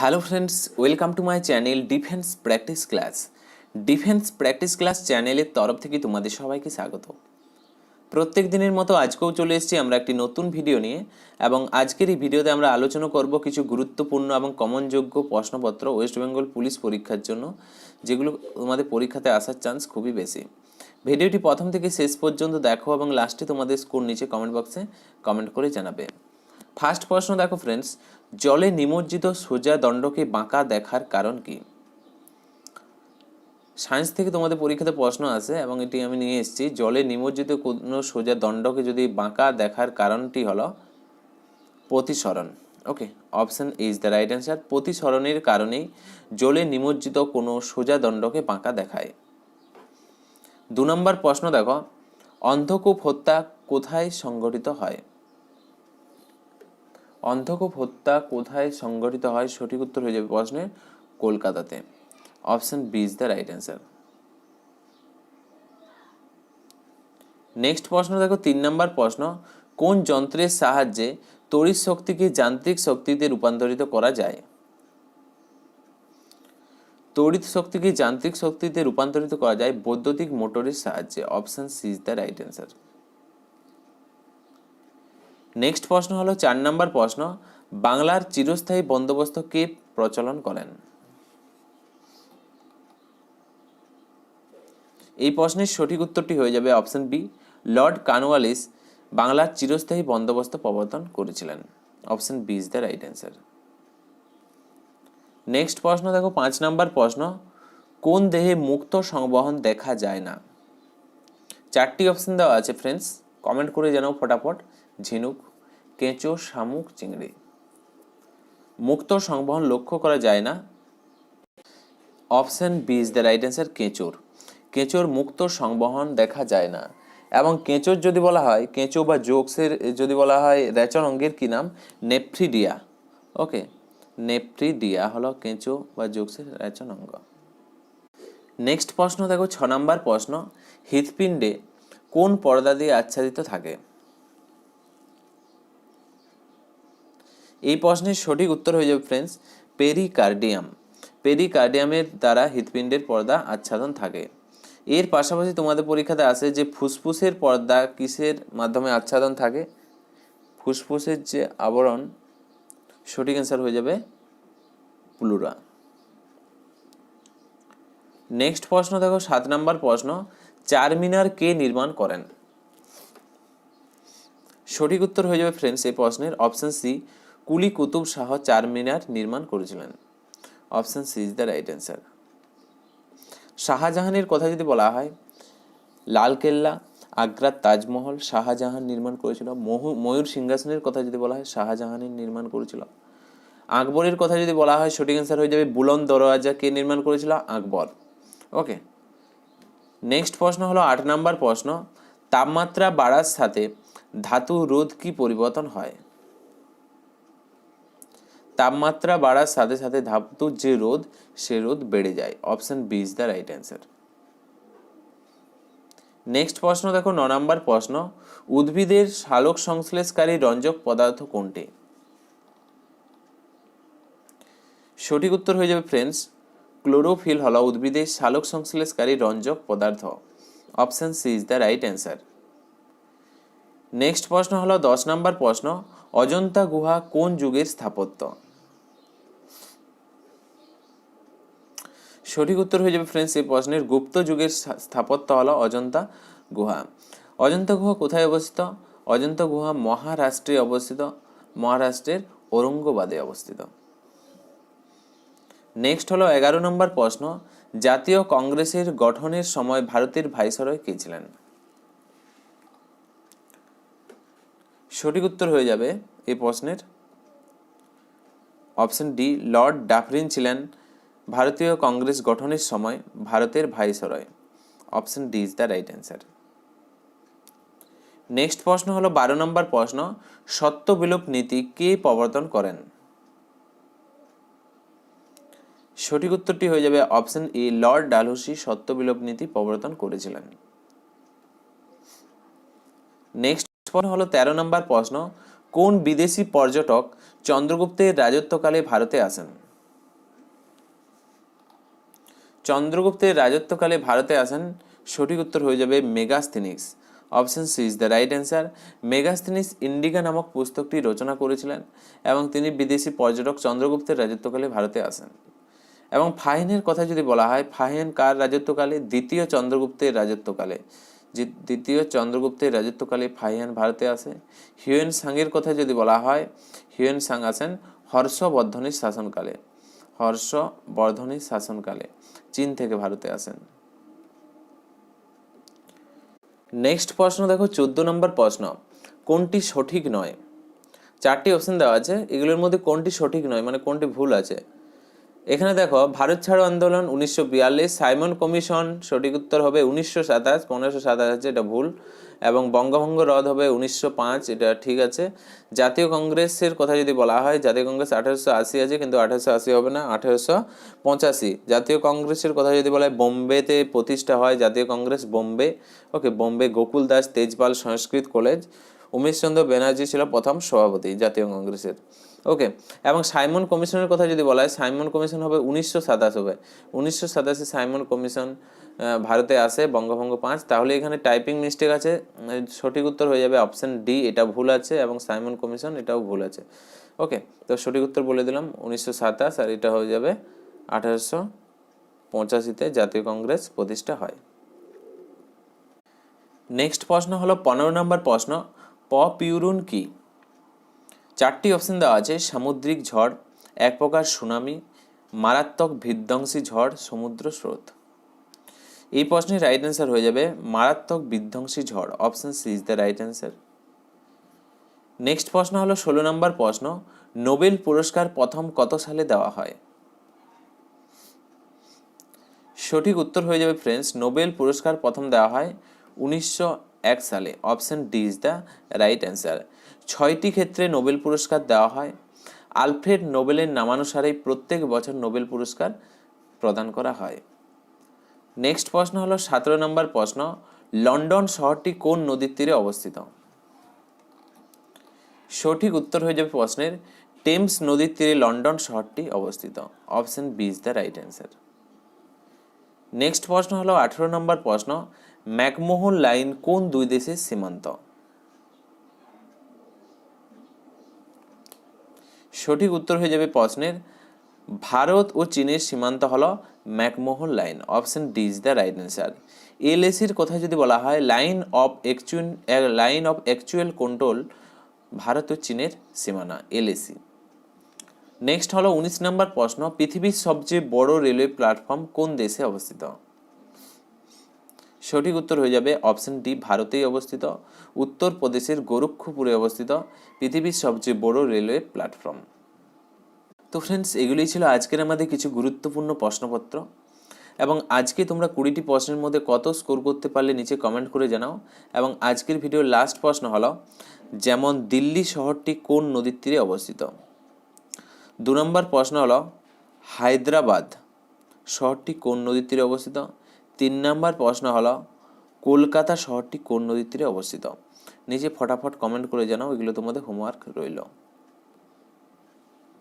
Hello friends welcome to my channel defence practice class defence practice class চ্যানেলের তরফ থেকে তোমাদের সবাইকে স্বাগত। প্রত্যেক দিনের মতো আজকেও চলে এসেছি আমরা একটি নতুন ভিডিও নিয়ে এবং আজকের এই ভিডিওতে আমরা আলোচনা করব কিছু গুরুত্বপূর্ণ এবং কমনযোগ্য প্রশ্নপত্র ওয়েস্ট বেঙ্গল পুলিশ পরীক্ষার জন্য, যেগুলো তোমাদের পরীক্ষাতে আসার চান্স খুবই বেশি। ভিডিওটি প্রথম থেকে শেষ পর্যন্ত দেখো এবং লাস্টে তোমাদের স্কোর নিচে কমেন্ট বক্সে কমেন্ট করে জানাবে। ফার্স্ট প্রশ্ন দেখো ফ্রেন্ডস জলে নিমজ্জিত সোজা দণ্ডকে বাঁকা দেখার কারণ কি? সায়েন্স থেকে তোমাদের পরীক্ষাতে প্রশ্ন আসে এবং এটি আমি নিয়ে এসেছি। জলে নিমজ্জিত কোনো সোজা দণ্ডকে যদি বাঁকা দেখার কারণটি হলো প্রতিসরণ। Okay option is the right answer প্রতিসরণের কারণেই জলে নিমজ্জিত কোনো সোজা দণ্ডকে বাঁকা দেখায়। দু নম্বর প্রশ্ন দেখো, অন্ধকূপ হত্যা কোথায় সংঘটিত হয়? অন্ধকূপ হত্যা কোথায় সংগঠিত হয় সঠিক উত্তর হয়ে যাবে প্রশ্নের কলকাতাতে। Option B is the right answer. Next প্রশ্ন দেখো, তিন নম্বর প্রশ্ন, কোন যন্ত্রের সাহায্যে তড়িৎ শক্তিকে যান্ত্রিক শক্তিতে রূপান্তরিত করা যায়? তড়িৎ শক্তিকে যান্ত্রিক শক্তিতে রূপান্তরিত করা যায় বৈদ্যুতিক মোটরের সাহায্যে। Option C is the right answer. Next প্রশ্ন হলো চার নম্বর প্রশ্ন, বাংলার চিরস্থায়ী বন্দোবস্ত কে প্রচলন করেন। এই প্রশ্নের সঠিক উত্তরটি হয়ে যাবে অপশন বি, লর্ড কানওয়ালিস বাংলার চিরস্থায়ী বন্দোবস্ত প্রবর্তন করেছিলেন। Option B is the right answer. Next প্রশ্ন, দেখো পাঁচ নাম্বার প্রশ্ন, কোন দেহে মুক্ত সংবহন দেখা যায় না? চারটি অপশন দেওয়া আছে ফ্রেন্ডস কমেন্ট করে জানাও ফটাফট। ঝিনুক, কেঁচো, শামুক, চিংড়ি। মুক্ত সংবহন লক্ষ্য করা যায় না। Option B is the right answer কেঁচোর। কেঁচোর মুক্ত সংবহন দেখা যায় না। এবং কেঁচোর যদি বলা হয়, কেঁচো বা জোকসের যদি বলা হয় রেচন অঙ্গের কি নাম? নেফ্রিডিয়া ওকে নেফ্রিডিয়া হলো কেঁচো বা জোকসের রেচন অঙ্গ। নেক্সট প্রশ্ন দেখো, ছ নম্বর প্রশ্ন। হৃৎপিণ্ডে কোন পর্দা দিয়ে আচ্ছাদিত থাকে? এই প্রশ্নের সঠিক উত্তর হয়ে যাবে ফ্রেন্ডস পেরিকার্ডিয়াম পেরিকার্ডিয়ামের দ্বারা হৃৎপিণ্ডের পর্দা আচ্ছাদন থাকে। এর পাশাপাশি তোমাদের পরীক্ষাতে আসে যে ফুসফুসের পর্দা কিসের মাধ্যমে আচ্ছাদন থাকে? ফুসফুসের যে আবরণ, সঠিক অ্যান্সার হয়ে যাবে প্লুরা নেক্সট প্রশ্ন দেখো, সাত নম্বর প্রশ্ন। চারমিনার কে নির্মাণ করেন? সঠিক উত্তর হয়ে যাবে ফ্রেন্ডস এই প্রশ্নের অপশন সি কুলি কুতুব শাহ চারমিনার নির্মাণ করেছিলেন। Option C is the right answer শাহজাহানের কথা যদি বলা হয়, লালকেল্লা আগ্রার তাজমহল শাহজাহান নির্মাণ করেছিল। মহু, ময়ূর সিংহাসনের কথা যদি বলা হয় শাহজাহানের নির্মাণ করেছিল। আকবরের কথা যদি বলা হয়, সঠিক অ্যান্সার হয়ে যাবে বুলন দরওয়াজা কে নির্মাণ করেছিল? আকবর। ওকে নেক্সট প্রশ্ন হলো আট নাম্বার প্রশ্ন, তাপমাত্রা বাড়ার সাথে ধাতু রোধ কি পরিবর্তন হয়? তাপমাত্রা বাড়ার সাথে সাথে ধাতুর যে রোধ, সে রোধ বেড়ে যায়। Option B is the right answer. Next প্রশ্ন দেখো, ন নম্বর প্রশ্ন, উদ্ভিদের সালোক সংশ্লেষকারী রঞ্জক পদার্থ কোনটি? সঠিক উত্তর হয়ে যাবে ফ্রেন্ডস ক্লোরোফিল হল উদ্ভিদের সালোক সংশ্লেষকারী রঞ্জক পদার্থ। Option C is the right answer next প্রশ্ন হলো দশ নম্বর প্রশ্ন, অজন্তা গুহা কোন যুগের স্থাপত্য? সঠিক উত্তর হয়ে যাবে ফ্রেন্ডস এই প্রশ্নের গুপ্ত যুগের স্থাপত্য হলো অজন্তা গুহা। অজন্তা গুহা কোথায় অবস্থিত? অজন্তা গুহা মহারাষ্ট্রে অবস্থিত, মহারাষ্ট্রের ঔরঙ্গবাদে অবস্থিত। নেক্সট হলো এগারো নম্বর প্রশ্ন, জাতীয় কংগ্রেসের গঠনের সময় ভারতের ভাইসরয় কে ছিলেন? সঠিক উত্তর হয়ে যাবে এই প্রশ্নের। অপশন ডি, লর্ড ডাফরিন ছিলেন ভারতীয় কংগ্রেস গঠনের সময় ভারতের viceroy. Option D is the right answer. Next প্রশ্ন হলো বারো নম্বর প্রশ্ন, সত্য বিলোপ নীতি কে প্রবর্তন করেন? সঠিক উত্তরটি হয়ে যাবে অপশন এ। লর্ড ডালহৌসি সত্য বিলোপ নীতি প্রবর্তন করেছিলেন। নেক্সট হলো তেরো নম্বর প্রশ্ন, কোন বিদেশি পর্যটক চন্দ্রগুপ্তের রাজত্বকালে ভারতে আসেন? চন্দ্রগুপ্তের রাজত্বকালে ভারতে আসেন, সঠিক উত্তর হয়ে যাবে Megasthenes. Option C is the right answer. Megasthenes Indica নামক পুস্তকটি রচনা করেছিলেন এবং তিনি বিদেশি পর্যটক চন্দ্রগুপ্তের রাজত্বকালে ভারতে আসেন। এবং ফাহিনের কথা যদি বলা হয়, ফাহিন কার রাজত্বকালে? দ্বিতীয় চন্দ্রগুপ্তের রাজত্বকালে। যে দ্বিতীয় চন্দ্রগুপ্তের রাজত্বকালে ফাহিয়ান ভারতে আসে। হিউয়েন সাংয়ের কথা যদি বলা হয়, হিউয়েন সাং আসেন হর্ষবর্ধনের শাসনকালে। হর্ষবর্ধনের শাসনকালে চীন থেকে ভারতে আসেন। নেক্সট প্রশ্ন দেখো, চোদ্দ নম্বর প্রশ্ন। কোনটি সঠিক নয়? চারটি অপশন দেওয়া আছে। এগুলোর মধ্যে কোনটি সঠিক নয়? মানে কোনটি ভুল আছে? এখানে দেখো, ভারত ছাড়ো আন্দোলন উনিশশো বিয়াল্লিশ, সাইমন কমিশন সঠিক উত্তর হবে উনিশশো সাতাশ, পনেরোশো সাতাশ আছে এটা ভুল, এবং বঙ্গভঙ্গ রদ হবে উনিশশো পাঁচ, এটা ঠিক আছে। জাতীয় কংগ্রেসের কথা যদি বলা হয়, জাতীয় কংগ্রেস আঠারোশো আশি আছে, কিন্তু আঠারোশো আশি হবে না, আঠারোশো পঁচাশি। জাতীয় কংগ্রেসের কথা যদি বলা হয়, বোম্বেতে প্রতিষ্ঠা হয় জাতীয় Congress, Bombay. Okay, Bombay Gokul Das Tejpal Sanskrit college. Umeshchandra Banerjee ছিল প্রথম সভাপতি জাতীয় কংগ্রেসের। ওকে এবং সাইমন কমিশনের কথা যদি বলা হয়, সাইমন কমিশন হবে উনিশশো সাতাশ হবে উনিশশো সাতাশে সাইমন কমিশন ভারতে আসে বঙ্গভঙ্গ পাঁচ। তাহলে এখানে টাইপিং মিস্টেক আছে। সঠিক উত্তর হয়ে যাবে অপশন ডি এটা ভুল আছে এবং সাইমন কমিশন, এটাও ভুল আছে। ওকে তো সঠিক উত্তর বলে দিলাম, উনিশশো সাতাশ আর এটা হয়ে যাবে আঠারোশো পঁচাশিতে জাতীয় কংগ্রেস প্রতিষ্ঠা হয়। নেক্সট প্রশ্ন হলো, পনেরো নম্বর প্রশ্ন প পিউরুন কি? চারটি অপশন দেওয়া আছে, সামুদ্রিক ঝড়, এক প্রকার সুনামি, মারাত্মক বিধ্বংসী ঝড়, সমুদ্র স্রোত। এই প্রশ্নের রাইট অ্যান্সার হয়ে যাবে, মারাত্মক বিধ্বংসী ঝড় option C is the right answer next প্রশ্ন হলো ষোলো নম্বর প্রশ্ন, নোবেল পুরস্কার প্রথম কত সালে দেওয়া হয়? সঠিক উত্তর হয়ে যাবে ফ্রেন্ডস নোবেল পুরস্কার প্রথম দেওয়া হয় উনিশশো এক সালে। Option D is the right answer. ছয়টি ক্ষেত্রে নোবেল পুরস্কার দেওয়া হয়। আলফ্রেড নোবেলের নামানুসারেই প্রত্যেক বছর নোবেল পুরস্কার প্রদান করা হয়। নেক্সট প্রশ্ন হলো সতেরো নম্বর প্রশ্ন, লন্ডন শহরটি কোন নদীর তীরে অবস্থিত? সঠিক উত্তর হয়ে যাবে প্রশ্নের, টেমস নদীর তীরে লন্ডন শহরটি অবস্থিত। Option B is the right answer. Next প্রশ্ন হলো আঠেরো নম্বর প্রশ্ন ম্যাকমোহন লাইন কোন দুই দেশের সীমান্ত? সঠিক উত্তর হয়ে যাবে প্রশ্নের। ভারত ও চীনের সীমান্ত হলো McMahon line, option D is the right answer. এলএসির কথা যদি বলা হয়, line of actual line of actual control Bharat ও চীনের সীমানা, এলএসি। নেক্সট হলো উনিশ নম্বর প্রশ্ন, পৃথিবীর সবচেয়ে বড় রেলওয়ে প্ল্যাটফর্ম কোন দেশে অবস্থিত? সঠিক উত্তর হয়ে যাবে অপশন ডি, ভারতেই অবস্থিত। উত্তরপ্রদেশের গোরক্ষপুরে অবস্থিত পৃথিবীর সবচেয়ে বড় রেলওয়ে প্ল্যাটফর্ম। তো ফ্রেন্ডস এগুলোই ছিল আজকের আমাদের কিছু গুরুত্বপূর্ণ প্রশ্নপত্র। এবং আজকে তোমরা কুড়িটি প্রশ্নের মধ্যে কত স্কোর করতে পারলে নিচে কমেন্ট করে জানাও। এবং আজকের ভিডিওর লাস্ট প্রশ্ন হলো, যেমন দিল্লি শহরটি কোন নদীর তীরে অবস্থিত? দু নম্বর প্রশ্ন হলো, হায়দ্রাবাদ শহরটি কোন নদীর তীরে অবস্থিত? তিন নম্বর প্রশ্ন হলো, কলকাতা শহরটি কোন নদীর তীরে অবস্থিত? নিচে ফটাফট কমেন্ট করে জানাও, এগুলো তোমাদের হোমওয়ার্ক রইল।